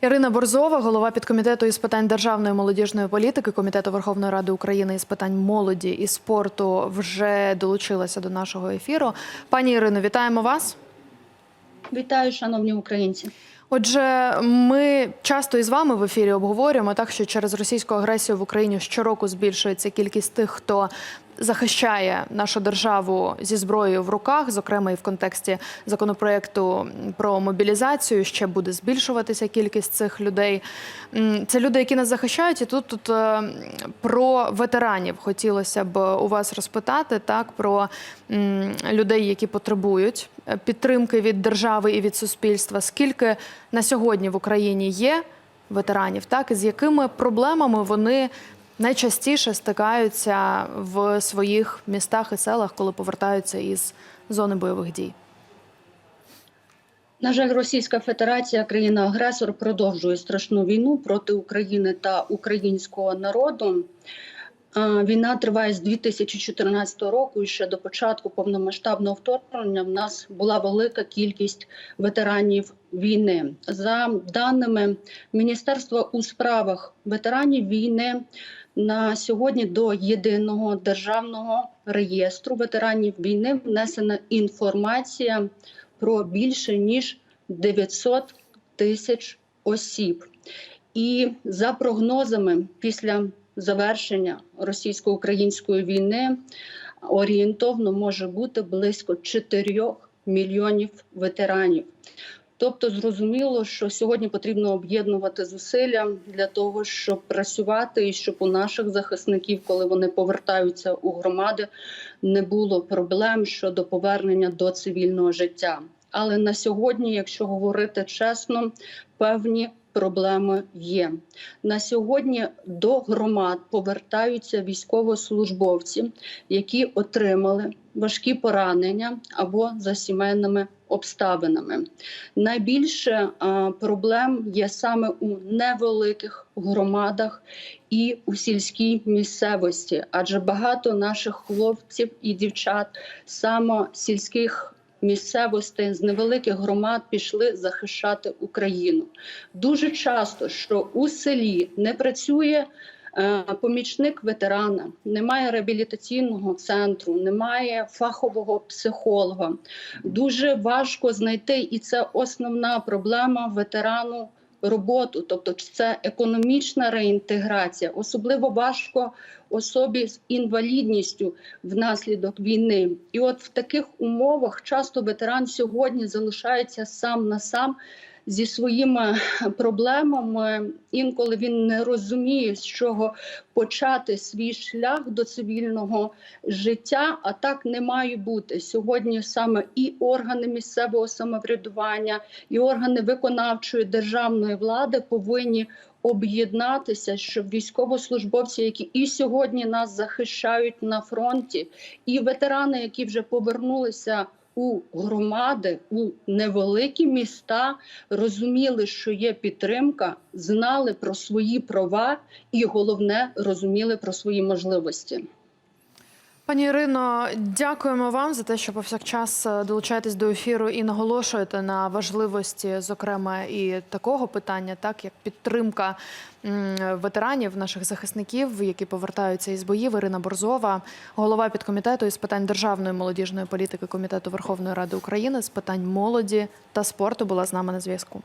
Ірина Борзова, голова підкомітету із питань державної молодіжної політики Комітету Верховної Ради України із питань молоді і спорту, вже долучилася до нашого ефіру. Пані Ірино, вітаємо вас. Вітаю, шановні українці. Отже, ми часто із вами в ефірі обговорюємо так, що через російську агресію в Україні щороку збільшується кількість тих, хто захищає нашу державу зі зброєю в руках, зокрема і в контексті законопроекту про мобілізацію, ще буде збільшуватися кількість цих людей. Це люди, які нас захищають, і тут, тут е, про ветеранів хотілося б у вас розпитати так про людей, які потребують е, підтримки від держави і від суспільства. Скільки на сьогодні в Україні є ветеранів, так і з якими проблемами вони найчастіше стикаються в своїх містах і селах, коли повертаються із зони бойових дій? На жаль, Російська Федерація, країна-агресор, продовжує страшну війну проти України та українського народу. Війна триває з 2014 року, і ще до початку повномасштабного вторгнення в нас була велика кількість ветеранів війни. За даними Міністерства у справах ветеранів війни, на сьогодні до єдиного державного реєстру ветеранів війни внесена інформація про більше ніж 900 тисяч осіб. І за прогнозами, після завершення російсько-української війни орієнтовно може бути близько 4 мільйонів ветеранів. Тобто, зрозуміло, що сьогодні потрібно об'єднувати зусилля для того, щоб працювати і щоб у наших захисників, коли вони повертаються у громади, не було проблем щодо повернення до цивільного життя. Але на сьогодні, якщо говорити чесно, певні проблеми є. На сьогодні до громад повертаються військовослужбовці, які отримали важкі поранення або за сімейними обставинами. Найбільше а, проблем є саме у невеликих громадах і у сільській місцевості, адже багато наших хлопців і дівчат саме сільських місцевостей з невеликих громад пішли захищати Україну. Дуже часто, що у селі не працює е, помічник ветерана, немає реабілітаційного центру, немає фахового психолога. Дуже важко знайти, і це основна проблема ветерану. Роботу, тобто це економічна реінтеграція, особливо важко особі з інвалідністю внаслідок війни. І от в таких умовах часто ветеран сьогодні залишається сам на сам зі своїми проблемами. Інколи він не розуміє, з чого почати свій шлях до цивільного життя. А так не має бути сьогодні. Саме і органи місцевого самоврядування, і органи виконавчої державної влади повинні об'єднатися, щоб військовослужбовці, які і сьогодні нас захищають на фронті, і ветерани, які вже повернулися у громади, у невеликі міста, розуміли, що є підтримка, знали про свої права, і головне розуміли про свої можливості. Пані Ірино, дякуємо вам за те, що повсякчас е, долучаєтесь до ефіру і наголошуєте на важливості, зокрема, і такого питання, так як підтримка ветеранів, наших захисників, які повертаються із боїв. Ірина Борзова, голова підкомітету із питань державної молодіжної політики Комітету Верховної Ради України з питань молоді та спорту, була з нами на зв'язку.